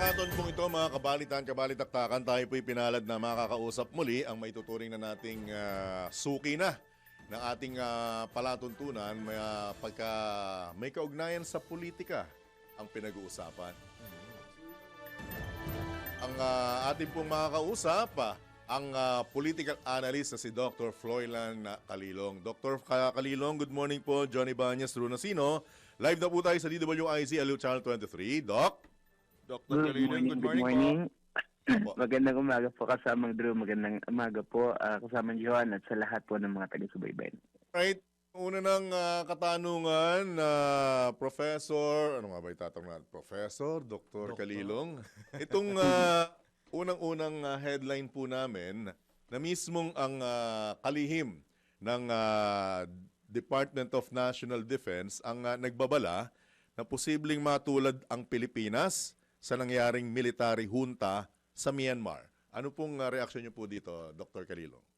pagkakataon pong ito, mga kabalitan, kabalitaktakan, tayo po'y pinalad na makakausap muli ang maituturing na nating ah, suki na ng ating ah, palatuntunan may, ah, pagka may kaugnayan sa politika ang pinag-uusapan. Ang ah, ating pong makakausap, ah, ang ah, political analyst na si Dr. Floylan Kalilong. Dr. Ka- Kalilong, good morning po. Johnny Banyas, Runasino. Live na po tayo sa DWIZ, Aliw Channel 23. Doc? Dr. Good Kalilong, morning, good good morning, morning. po. Magandang umaga po kasamang Drew, magandang umaga po ah, kasamang Johan at sa lahat po ng mga taga-subaybay. Right. Una ng ah, katanungan, na Professor, ano nga ba itatanong natin? Professor, Dr. Kalilong. Itong ah, unang-unang ah, headline po namin na mismong ang ah, kalihim ng ah, Department of National Defense ang ah, nagbabala na posibleng matulad ang Pilipinas sa nangyaring military junta sa Myanmar. Ano pong ah, reaksyon niyo po dito, Dr. Kalilong?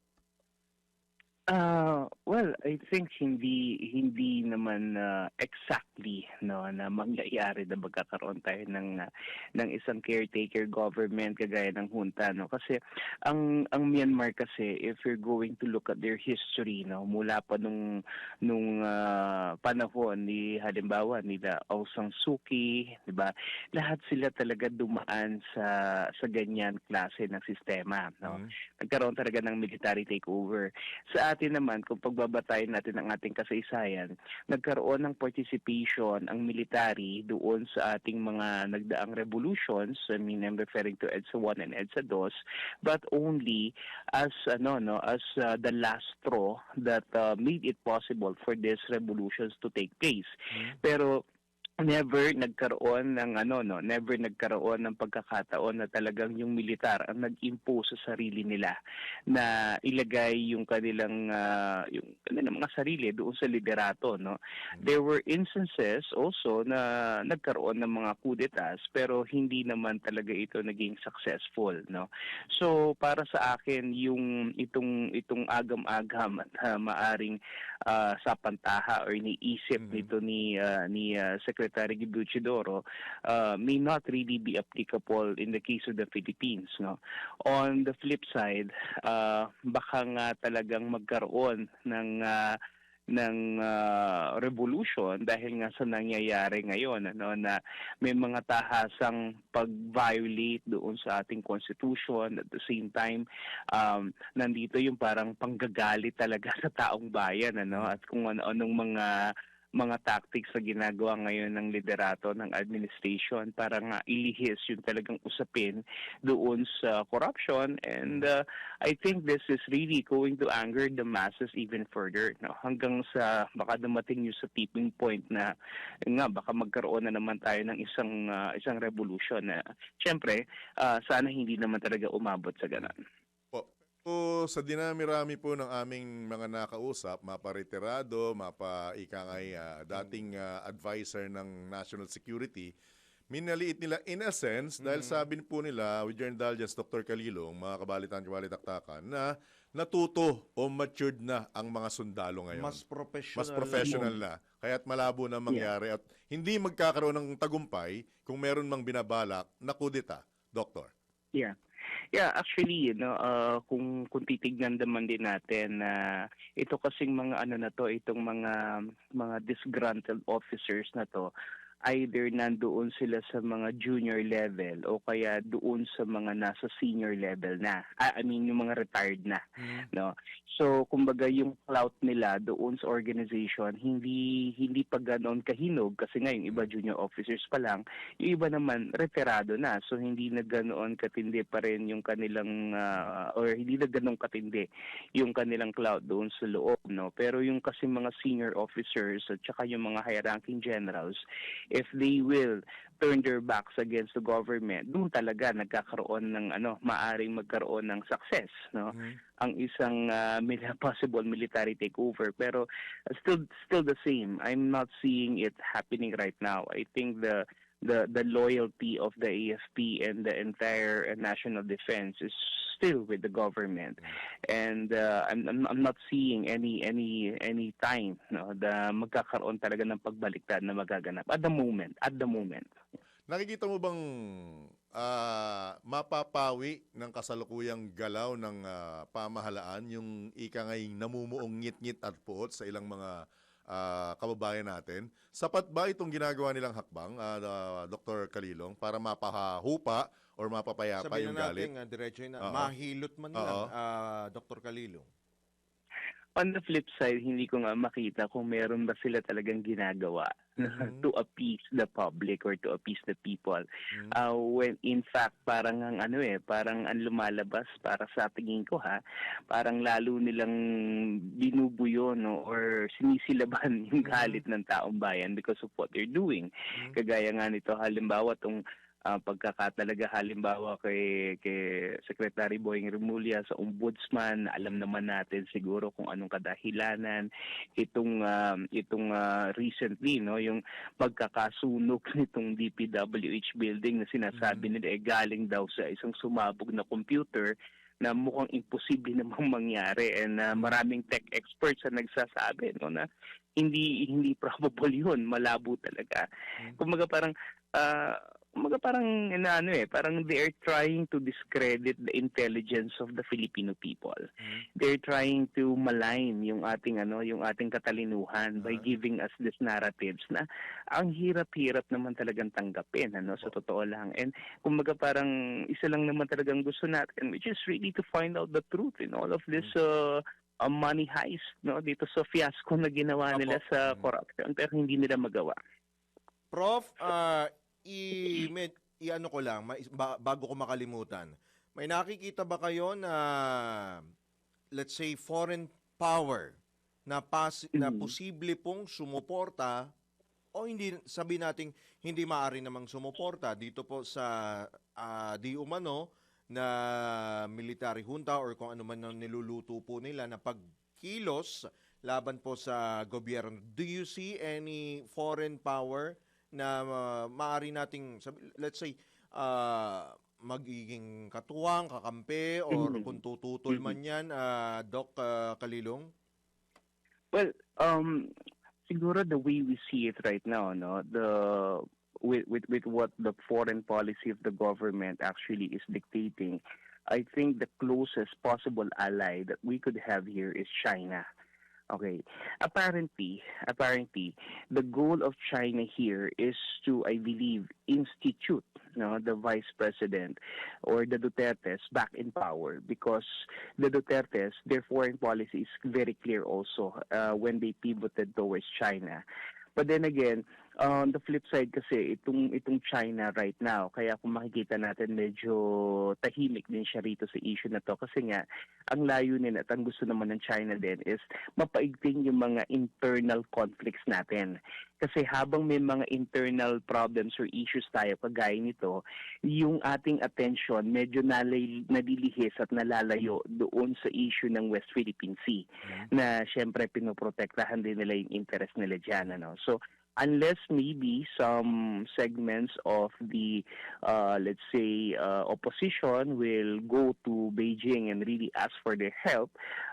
Ah, well, I think hindi hindi naman ah, exactly no na mangyayari na magkakaroon tayo ng ah, ng isang caretaker government kagaya ng junta no kasi ang ang Myanmar kasi if you're going to look at their history no mula pa nung nung ah, panahon ni halimbawa nila Aung San Suu Kyi, 'di ba? Lahat sila talaga dumaan sa sa ganyan klase ng sistema no Mhm. nagkaroon talaga ng military takeover. Sa atin naman, kung pagbabatayin natin ang ating kasaysayan, nagkaroon ng participation ang military doon sa ating mga nagdaang revolutions. I mean, I'm referring to EDSA 1 and EDSA 2, but only as ano no as uh, the last straw that uh, made it possible for these revolutions to take place. Pero never nagkaroon ng ano no? Never nagkaroon ng pagkakataon na talagang yung militar ang nag-impose sa sarili nila na ilagay yung kanilang ah, yung kanilang mga sarili doon sa liderato no? There were instances also na nagkaroon ng mga kudetas pero hindi naman talaga ito naging successful no? So para sa akin yung itong itong agam-agam at ah, maaring ah, sapantaha or iniisip Mhm. nito ni ah, ni ah, Secretary Gibuchidoro uh, may not really be applicable in the case of the Philippines no? On the flip side uh, baka nga talagang magkaroon ng ah, ng ah, revolution dahil nga sa nangyayari ngayon ano na may mga tahasang pag-violate doon sa ating constitution. At the same time um, nandito yung parang panggagalit talaga sa taong bayan ano? At kung ano-anong mga mga tactics na ginagawa ngayon ng liderato ng administration para nga ilihis yung talagang usapin doon sa corruption. And uh, I think this is really going to anger the masses even further no? Hanggang sa baka dumating yung sa tipping point na nga baka magkaroon na naman tayo ng isang uh, isang revolution na syempre uh, sana hindi naman talaga umabot sa ganun. Po, sa dinami-rami po ng aming mga nakausap, mapa-retirado, mapa-ikangay ah, dating ah, advisor ng national security, minaliit nila in a sense dahil sabi po nila, with your indulgence, Dr. Kalilong, mga kabalitan, kabalitaktakan, na natuto o matured na ang mga sundalo ngayon. Mas professional. Mas professional na. Kaya't malabo na mangyari at hindi magkakaroon ng tagumpay kung meron mang binabalak na kudeta, Doktor. Yeah. Yeah, actually, you know, uh, kung kung titignan naman din natin na ito kasing mga ano na to, itong mga mga disgruntled officers na to, either nandoon sila sa mga junior level o kaya doon sa mga nasa senior level na. Ah, I mean, yung mga retired na no? So kumbaga yung clout nila doon sa organization hindi hindi pa ganoon kahinog kasi nga yung iba junior officers pa lang yung iba naman retirado na. So hindi na ganoon katindi pa rin yung kanilang ah, or hindi na ganoon katindi yung kanilang clout doon sa loob no? Pero yung kasi mga senior officers at saka yung mga high ranking generals if they will turn their backs against the government. Doon talaga nagkakaroon ng ano maaring magkaroon ng success no? Ang isang uh, possible military takeover. Pero uh, still still the same. I'm not seeing it happening right now. I think the the the loyalty of the AFP and the entire uh, national defense is still with the government. And uh, I'm, I'm not seeing any any any time no the magkakaroon talaga ng pagbaliktad na magaganap at the moment at the moment. Nakikita mo bang ah, mapapawi ng kasalukuyang galaw ng ah, pamahalaan yung ika ngayong namumuong ngit-ngit at puot sa ilang mga ah, kababayan natin? Sapat ba itong ginagawa nilang hakbang, ah, ah, Dr. Kalilong, para mapahupa or mapapayapa Sabihin yung na galit? natin, uh, diretso yun, Oo. mahilot man lang, Oo. ah, Dr. Kalilong. On the flip side, hindi ko nga makita kung meron ba sila talagang ginagawa Mhm. to appease the public or to appease the people. Mhm. Uh, when in fact, parang ang ano eh, parang ang lumalabas para sa tingin ko ha, parang lalo nilang binubuyo no or sinisilaban yung Mhm. galit ng taong bayan because of what they're doing. Mhm. Kagaya nga nito halimbawa tong ah, pagkakatalaga halimbawa kay kay Secretary Boying Remulla sa ombudsman, alam naman natin siguro kung anong kadahilanan. Itong ah, itong ah, recently no yung pagkakasunog nitong DPWH building na sinasabi nila eh galing daw sa isang sumabog na computer na mukhang imposible namang mangyari. And ah, maraming tech experts ang nagsasabi no na hindi hindi probable yun. Malabo talaga. Mm. kumaga parang ah, kumaga parang ano eh parang they are trying to discredit the intelligence of the Filipino people Mhm. they're trying to malign yung ating ano yung ating katalinuhan by Ah. giving us these narratives na ang hirap-hirap naman talagang tanggapin ano sa totoo lang and kumbaga parang isa lang naman talagang gusto natin which is really to find out the truth in all of this uh, uh, money heist no dito sa fiasco na ginawa nila Apo. sa Mm. corruption pero hindi nila magawa Prof, ah, i, med, i ano ko lang, ba- bago ko makalimutan, may nakikita ba kayo na, let's say, foreign power na, pas, na Mhm. posible pong sumuporta o hindi, sabi nating hindi maaari namang sumuporta dito po sa ah, di umano na military junta or kung ano man ang niluluto po nila na pagkilos laban po sa gobyerno. Do you see any foreign power na uh, maaari nating sabi- let's say uh, magiging katuwang, kakampi or Mhm. kung tututol man yan ah, Doc ah, Kalilong? Well, um, siguro the way we see it right now, no, the with with with what the foreign policy of the government actually is dictating, I think the closest possible ally that we could have here is China. Okay. Apparently, apparently, the goal of China here is to, I believe, institute no, the vice president or the Dutertes back in power because the Dutertes, their foreign policy is very clear also uh, when they pivoted towards China. But then again, on the flip side kasi itong itong China right now, kaya kung makikita natin medyo tahimik din siya rito sa issue na to kasi nga ang layunin at ang gusto naman ng China din is mapaigting yung mga internal conflicts natin. Kasi habang may mga internal problems or issues tayo kagaya nito, yung ating attention medyo nalay, nalilihis at nalalayo doon sa issue ng West Philippine Sea na syempre pinoprotektahan din nila yung interest nila dyan. Ano? So, unless maybe some segments of the, uh, let's say, uh, opposition will go to Beijing and really ask for their help,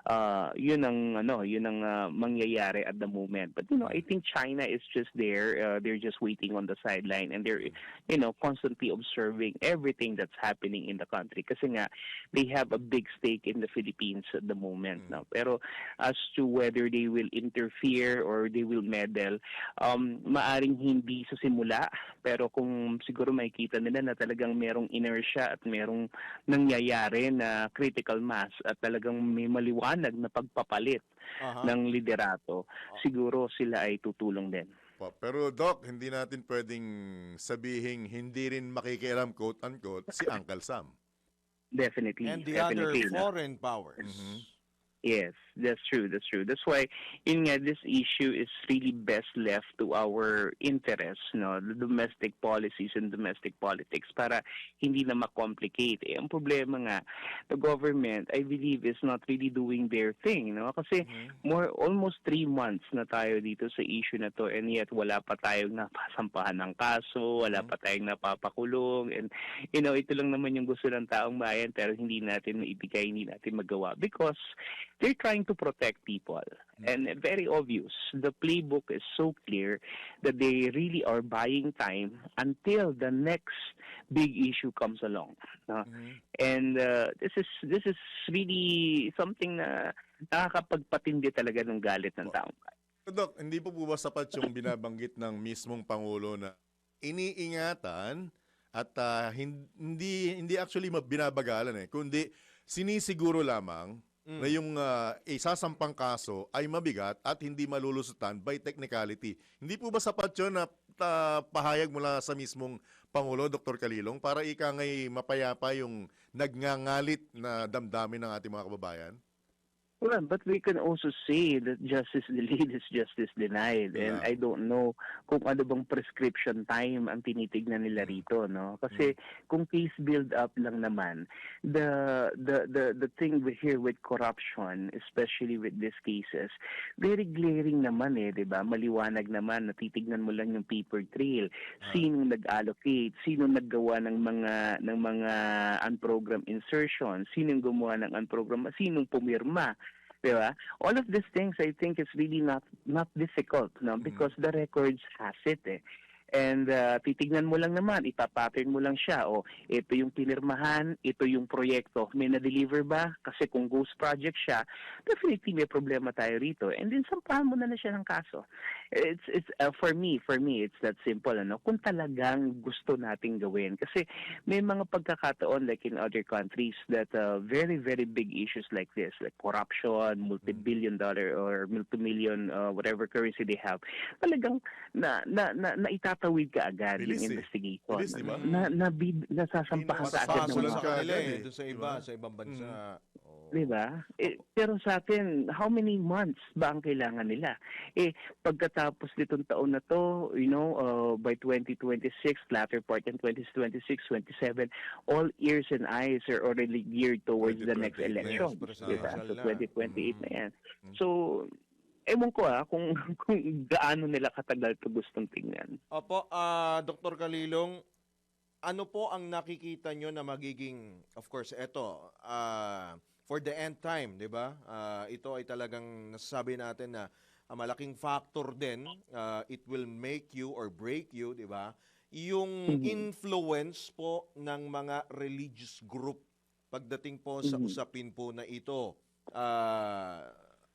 uh, yun ang, ano, yun ang uh, mangyayari at the moment. But, you know, I think China is just there. Uh, they're just waiting on the sideline and they're, you know, constantly observing everything that's happening in the country. Kasi nga, they have a big stake in the Philippines at the moment. Mm. No? Pero as to whether they will interfere or they will meddle, um, maaring hindi sa simula. Pero kung siguro makikita nila na talagang merong inertia at merong nangyayari na critical mass at talagang may maliwanag na pagpapalit Aha. ng liderato, siguro sila ay tutulong din. Pero Doc, hindi natin pwedeng sabihin hindi rin makikialam quote-unquote si Uncle Sam. Definitely. And the other definitely. foreign powers. Mhm. Yes, that's true. That's true. That's why, yun nga, this issue is really best left to our interests, no, the domestic policies and domestic politics para hindi na ma-complicate. Eh, ang problema nga, the government, I believe, is not really doing their thing, no? Kasi Mhm. more almost three months na tayo dito sa issue na to and yet wala pa tayong napasampahan ng kaso, wala Mhm. pa tayong napapakulong and you know, ito lang naman yung gusto ng taong bayan pero hindi natin maibigay, hindi natin magawa because they're trying to protect people. And very obvious, the playbook is so clear that they really are buying time until the next big issue comes along. no? Mhm. And uh, this is this is really something na nakakapagpatindi talaga ng galit ng tao. Dok, hindi po po ba sapat yung binabanggit ng mismong Pangulo na iniingatan at hin- hindi hindi actually binabagalan eh, kundi sinisiguro lamang Mm. na yung ah, isasampang kaso ay mabigat at hindi malulusutan by technicality. Hindi po ba sapat yun na ah, pahayag mula sa mismong Pangulo, Dr. Kalilong, para ika ngay mapayapa yung nagngangalit na damdamin ng ating mga kababayan? Well, but we can also say that justice delayed is justice denied. And Yeah. I don't know kung ano bang prescription time ang tinitignan nila rito, no? Kasi kung case build up lang naman, the the the the thing we here with corruption, especially with these cases, very glaring naman eh, 'di ba? Maliwanag naman na titignan mo lang yung paper trail. Sinong nag-allocate, sino naggawa ng mga ng mga unprogrammed insertions, sinong gumawa ng unprogrammed, sinong pumirma. Di ba? All of these things I think is really not not difficult no because the records has it eh. And uh, titignan mo lang naman, ipapattern mo lang siya. O, ito yung pinirmahan, ito yung proyekto. May na-deliver ba? Kasi kung ghost project siya, definitely may problema tayo rito. And then, sampahan mo na na siya ng kaso. It's, it's, uh, for me, for me, it's that simple. Ano? Kung talagang gusto nating gawin. Kasi may mga pagkakataon like in other countries that uh, very, very big issues like this, like corruption, multi-billion dollar or multi-million, uh, whatever currency they have, talagang na, na, na, na itatawid ka agad Bilis yung eh. investigation. Bilis, di ba? Na, na, bid, nasasampahan ka agad sa ka kanila agad eh, doon sa Di iba, ba? sa ibang bansa. Oo. Di ba? Eh, pero sa atin, how many months ba ang kailangan nila? Eh, pagkatapos nitong taon na to, you know, uh, by 2026, latter part in 2026, 27, all ears and eyes are already geared towards the next 2028 na yan. election. Presidential Di ba? So, na. 2028 na yan. Mm. So, ewan ko ah, kung, kung gaano nila katagal to gustong tingnan. Opo, ah Dr. Kalilong, ano po ang nakikita nyo na magiging, of course, eto, ah, for the end time, di ba? Ah, ito ay talagang nasasabi natin na ah, malaking factor din, ah, it will make you or break you, di ba? Yung Mhm. influence po ng mga religious group pagdating po sa Mhm. usapin po na ito. Ah,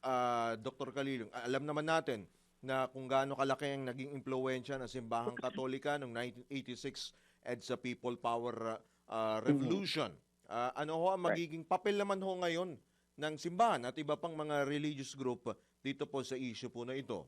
ah, Dr. Kalilong, alam naman natin na kung gaano kalaki ang naging impluensya ng simbahang katolika noong 1986 EDSA People Power uh, Revolution. Ah, ano ho ang magiging papel naman ho ngayon ng simbahan at iba pang mga religious group dito po sa issue po na ito?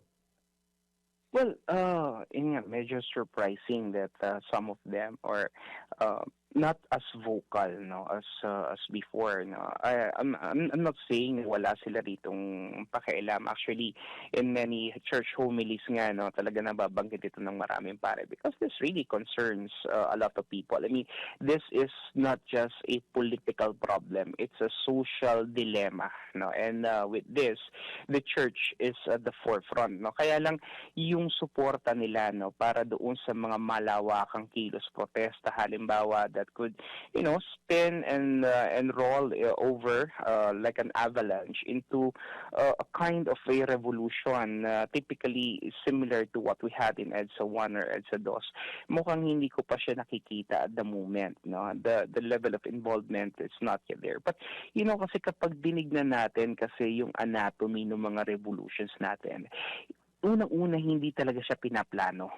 Well, uh, yun nga, medyo surprising that uh, some of them are uh, not as vocal no as uh, as before no. I I'm, I'm I'm not saying wala sila ritong pakialam. Actually in many church homilies nga no talaga nababanggit ito ng maraming pare because this really concerns uh, a lot of people. I mean this is not just a political problem. It's a social dilemma no. And uh, with this the church is at the forefront no. Kaya lang yung suporta nila no para doon sa mga malawakang kilos protesta halimbawa that could you know spin and uh, and roll uh, over uh, like an avalanche into uh, a kind of a revolution uh, typically similar to what we had in EDSA 1 or EDSA 2 mukhang hindi ko pa siya nakikita at the moment no? The the level of involvement is not yet there. But you know kasi kapag dinignan natin kasi yung anatomy ng mga revolutions natin unang-una hindi talaga siya pinaplano.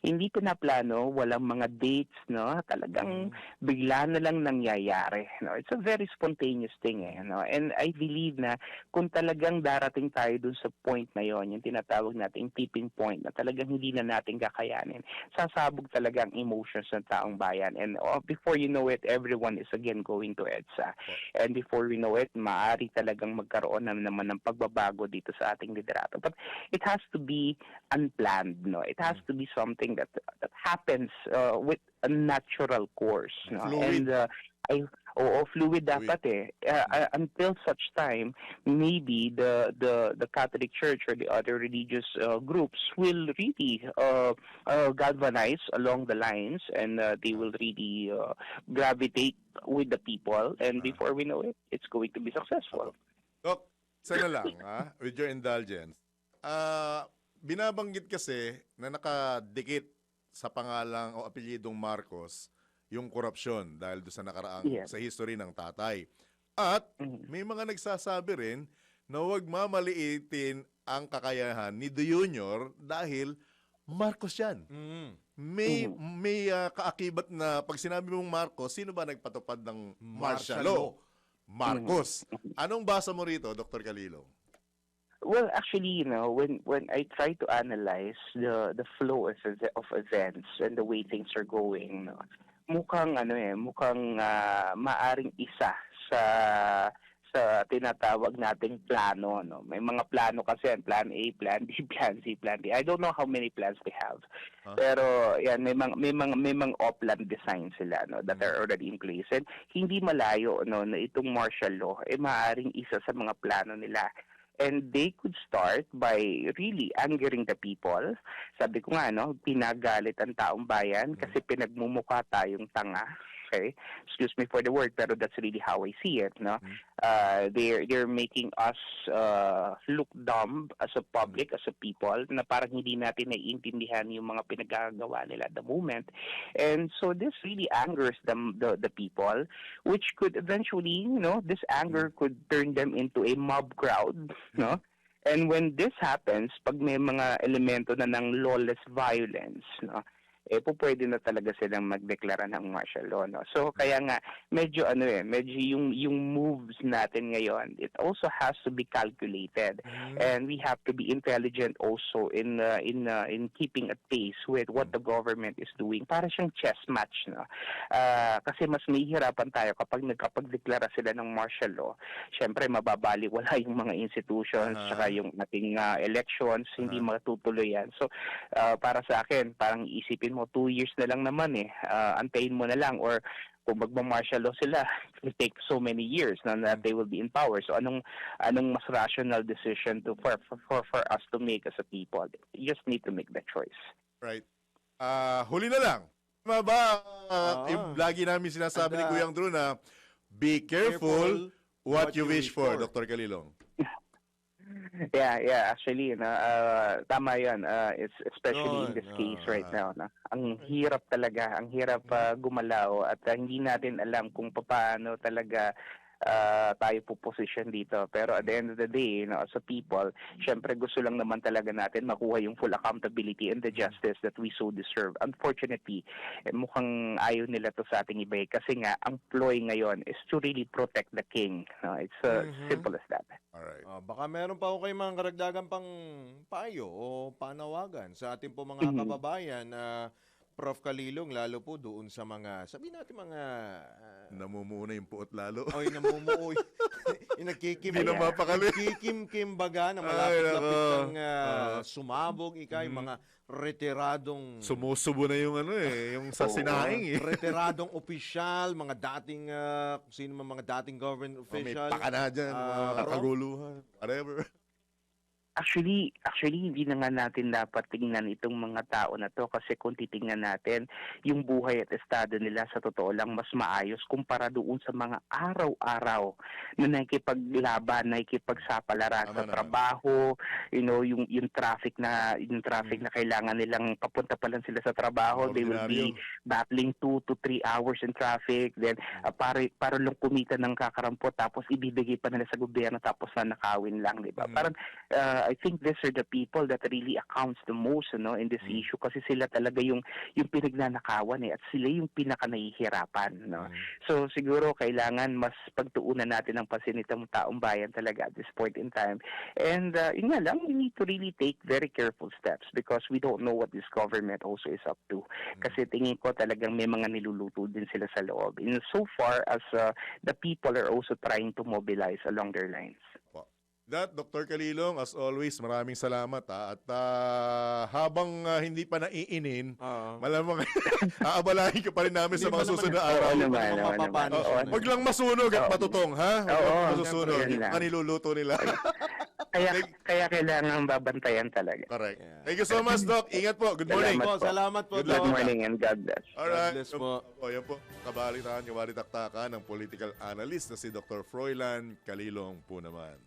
Hindi pinaplano, walang mga dates, no? Talagang bigla na lang nangyayari, no? It's a very spontaneous thing, eh, no? And I believe na kung talagang darating tayo dun sa point na yon, yung tinatawag nating tipping point na talagang hindi na natin kakayanin, sasabog talaga ang emotions ng taong bayan. And oh, before you know it, everyone is again going to EDSA. And before we know it, maaari talagang magkaroon na naman ng pagbabago dito sa ating liderato. But it has to be unplanned, no? It has to be something that that happens uh, with a natural course, no? And uh, I oo, fluid dapat eh. Uh, uh, until such time, maybe the the the Catholic Church or the other religious uh, groups will really uh, uh, galvanize along the lines, and uh, they will really uh, gravitate with the people. And Ah. before we know it, it's going to be successful. Doc, Sana lang, ha? With your indulgence. Ah, binabanggit kasi na nakadikit sa pangalang o apelyidong Marcos yung korupsyon dahil doon sa nakaraang Yeah. sa history ng tatay. At Mhm. may mga nagsasabi rin na huwag mamaliitin ang kakayahan ni De Junior dahil Marcos yan. Mm. May Mhm. may ah, kaakibat na pag sinabi mong Marcos, sino ba nagpatupad ng martial law? Marcos. Anong basa mo rito, Dr. Calilo? Well, actually, you know, when when I try to analyze the the flow of, of events and the way things are going, no, mukhang ano eh, mukhang ah, maaring isa sa sa tinatawag nating plano no? May mga plano kasi plan A plan B plan C plan D. I don't know how many plans they have. Huh? pero yan may mga may mga may mga upland design sila no that are already in place. And hindi malayo no na itong martial law eh maaring isa sa mga plano nila and they could start by really angering the people. Sabi ko nga, no, pinagalit ang taong bayan kasi pinagmumukha tayong tanga. Okay? Excuse me for the word, pero that's really how I see it. No? Mm. Uh, they're, they're making us uh, look dumb as a public, as a people, na parang hindi natin naiintindihan yung mga pinagagawa nila at the moment. And so this really angers them, the, the people, which could eventually, you know, this anger could turn them into a mob crowd, no? And when this happens, pag may mga elemento na ng lawless violence, no, eh po pwede na talaga silang magdeklara ng martial law, no. So kaya nga medyo ano eh, medyo yung yung moves natin ngayon, it also has to be calculated and we have to be intelligent also in uh, in uh, in keeping at pace with what the government is doing para siyang chess match no Ah, kasi mas mahihirapan tayo kapag nagkapagdeklara sila ng martial law syempre mababaliwala yung mga institutions Aha. saka yung ating ah, elections hindi Aha. matutuloy yan so ah, para sa akin parang isipin mo two years na lang naman eh Ah, antayin mo na lang or kung magma-martial law sila, it will take so many years na, na they will be in power. So anong anong mas rational decision to for for for, for us to make as a people? You just need to make that choice. Right. Ah, huli na lang. Tama ba? ah, Ah. yung lagi namin sinasabi ni Anda. Kuyang Drew na be careful, what, you wish for, Dr. Kalilong. Yeah, yeah, actually, na uh, tama 'yan. Uh, it's especially in this case right now na ang hirap talaga, ang hirap uh, gumalaw at uh, hindi natin alam kung paano talaga uh, tayo po position dito. Pero at the end of the day, you know, as a people, syempre gusto lang naman talaga natin makuha yung full accountability and the justice that we so deserve. Unfortunately, eh, mukhang ayaw nila to sa ating iba eh. kasi nga ang ploy ngayon is to really protect the king. No? It's uh, Mhm. simple as that. Alright. Ah, baka meron pa ako kayong mga karagdagan pang payo o panawagan sa ating po mga Mhm. kababayan na Prof. Kalilong, lalo po doon sa mga, sabi natin mga, uh, Namumuuna yung puot lalo. oy, namumuoy, yung nagkikim, Hindi na mapakali. nagkikim-kim baga na Ay, malapit-lapit ng ah, Ah. sumabog, ika, yung Mhm. mga retiradong, Sumusubo na yung ano eh, yung sa sinaing eh. retiradong opisyal, mga dating, kung sino man mga dating government O, Oh, may official. pakana dyan, mga Ah, kaguluhan, whatever. Actually, actually hindi na nga natin dapat tingnan itong mga tao na to kasi kung titingnan natin yung buhay at estado nila sa totoo lang mas maayos kumpara doon sa mga araw-araw na nakikipaglaban, nakikipagsapalaran sa trabaho, you know, yung yung traffic na yung traffic na kailangan nilang papunta pa lang sila sa trabaho, they will be battling two to three hours in traffic, then uh, para, para lang kumita ng kakarampot tapos ibibigay pa nila sa gobyerno tapos na nakawin lang, di ba? Mhm. Parang uh, I think these are the people that really accounts the most no in this Mm. issue kasi sila talaga yung yung pinagnanakawan eh at sila yung pinaka nahihirapan no. Mm. So siguro kailangan mas pagtuunan natin ang pansin itong taong bayan talaga at this point in time. And uh, yun nga lang, we need to really take very careful steps because we don't know what this government also is up to. Kasi tingin ko talagang may mga niluluto din sila sa loob. And so far as uh, the people are also trying to mobilize along their lines. That, Dr. Kalilong, as always, maraming salamat ha. At ah, habang ah, hindi pa naiinin, Ah. malamang aabalahin ka pa rin namin sa mga susunod na Oo araw. naman, naman oo naman. Huwag lang masunog at matutong, ha? Huwag lang masusunog. yun Yung lang. mga niluluto nila. Kaya, kaya kailangan babantayan talaga. Correct. Yeah. Thank you so much, Doc. Ingat po. Good morning. Salamat po, salamat po. Good. Doc. morning and God bless. Alright. God bless po. O, yan po. Kabalitaan, kabalitaktakan ng political analyst na si Dr. Froilan Kalilong po naman.